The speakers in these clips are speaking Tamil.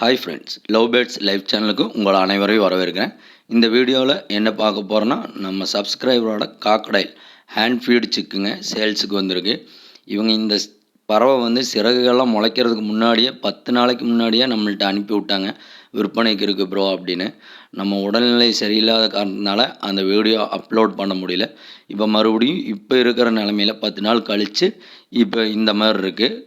Hi friends love birds live சேனலுக்கு உங்கள் அனைவரையும் வரவேற்கிறேன். இந்த வீடியோவில் என்ன பார்க்க போகிறோன்னா நம்ம சப்ஸ்கிரைபரோட காக்கடைல் ஹேண்ட் ஃபீடு சிக்குங்க சேல்ஸுக்கு வந்திருக்கு. இவங்க இந்த பறவை வந்து சிறகுகள்லாம் முளைக்கிறதுக்கு முன்னாடியே பத்து நாளைக்கு முன்னாடியே நம்மள்ட்ட அனுப்பி விட்டாங்க. விற்பனைக்கு இருக்குது ப்ரோ அப்படின்னு. நம்ம உடல்நிலை சரியில்லாத காரணத்தினால அந்த வீடியோ அப்லோட் பண்ண முடியல. இப்போ மறுபடியும் இப்போ இருக்கிற நிலமையில பத்து நாள் கழித்து இப்போ இந்த மாதிரி இருக்குது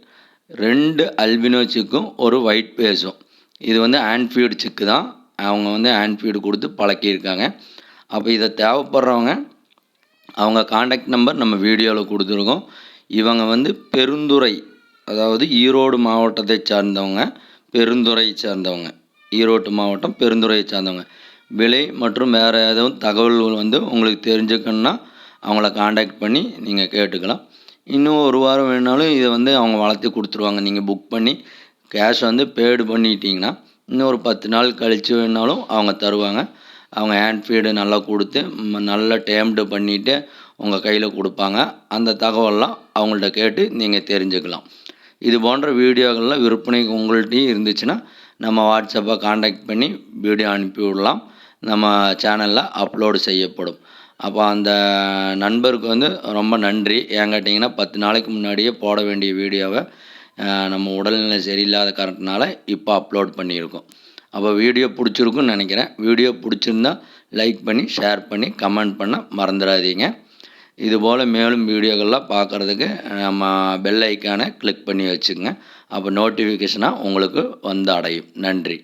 ரெண்டு அல்பினோச்சுக்கும் ஒரு ஒயிட் பேஸும் இது வந்து ஆன்ஃபீல்டு சிக்கு தான் அவங்க வந்து ஆன்ஃபீல்டு கொடுத்து பழக்கியிருக்காங்க. அப்போ இதை தேவைப்படுறவங்க அவங்க காண்டாக்ட் நம்பர் நம்ம வீடியோவில் கொடுத்துருக்கோம். இவங்க வந்து பெருந்துறை அதாவது ஈரோடு மாவட்டத்தை சார்ந்தவங்க பெருந்துறை சார்ந்தவங்க. ஈரோடு மாவட்டம் பெருந்துறையை சார்ந்தவங்க. விலை மற்றும் வேறு எதுவும் தகவல்கள் வந்து உங்களுக்கு தெரிஞ்சுக்கணுன்னா அவங்கள காண்டாக்ட் பண்ணி நீங்கள் கேட்டுக்கலாம். இன்னும் ஒரு வாரம் வேணாலும் இதை வந்து அவங்க வளர்த்து கொடுத்துருவாங்க. நீங்கள் புக் பண்ணி கேஷ் வந்து பேடு பண்ணிட்டீங்கன்னா இன்னும் ஒரு பத்து நாள் கழித்து வேணாலும் அவங்க தருவாங்க. அவங்க ஹேண்ட் ஃபீடு நல்லா கொடுத்து நல்லா டேம்டு பண்ணிவிட்டு உங்கள் கையில் கொடுப்பாங்க. அந்த தகவல்லாம் அவங்கள்ட்ட கேட்டு நீங்கள் தெரிஞ்சுக்கலாம். இது போன்ற வீடியோக்கள்லாம் விற்பனைக்கு உங்கள்கிட்டையும் இருந்துச்சுன்னா நம்ம வாட்ஸ்அப்பை காண்டாக்ட் பண்ணி வீடியோ அனுப்பிவிடலாம் நம்ம சேனலில் அப்லோடு செய்யப்படும். அப்போ அந்த நண்பருக்கு வந்து ரொம்ப நன்றி. ஏன் கேட்டிங்கன்னா பத்து நாளைக்கு முன்னாடியே போட வேண்டிய வீடியோவை நம்ம உடல்நிலை சரியில்லாத காரணத்தினால இப்போ அப்லோட் பண்ணியிருக்கோம். அப்போ வீடியோ பிடிச்சிருக்குன்னு நினைக்கிறேன். வீடியோ பிடிச்சிருந்தா லைக் பண்ணி ஷேர் பண்ணி கமெண்ட் பண்ண மறந்துடாதீங்க. இதுபோல் மேலும் வீடியோக்கள்லாம் பார்க்குறதுக்கு நம்ம பெல் ஐக்கானை கிளிக் பண்ணி வச்சுக்கோங்க. அப்போ நோட்டிஃபிகேஷனாக உங்களுக்கு வந்து அடையும். நன்றி.